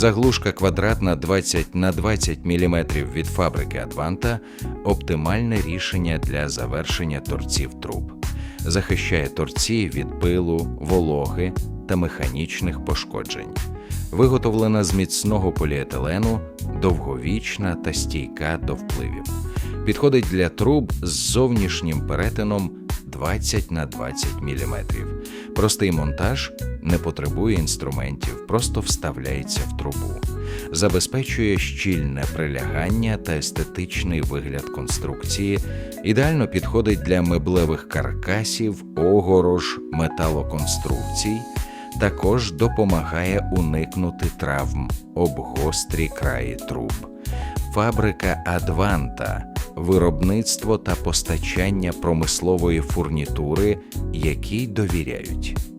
Заглушка квадратна 20 на 20 мм від фабрики Адванта оптимальне рішення для завершення торців труб. Захищає торці від пилу, вологи та механічних пошкоджень. Виготовлена з міцного поліетилену, довговічна та стійка до впливів. Підходить для труб з зовнішнім перетином 20 на 20 мм. Простий монтаж не потребує інструментів, просто вставляється в трубу. Забезпечує щільне прилягання та естетичний вигляд конструкції, ідеально підходить для меблевих каркасів, огорож, металоконструкцій, також допомагає уникнути травм об гострі краї труб. Фабрика Адванта виробництво та постачання промислової фурнітури, якій довіряють.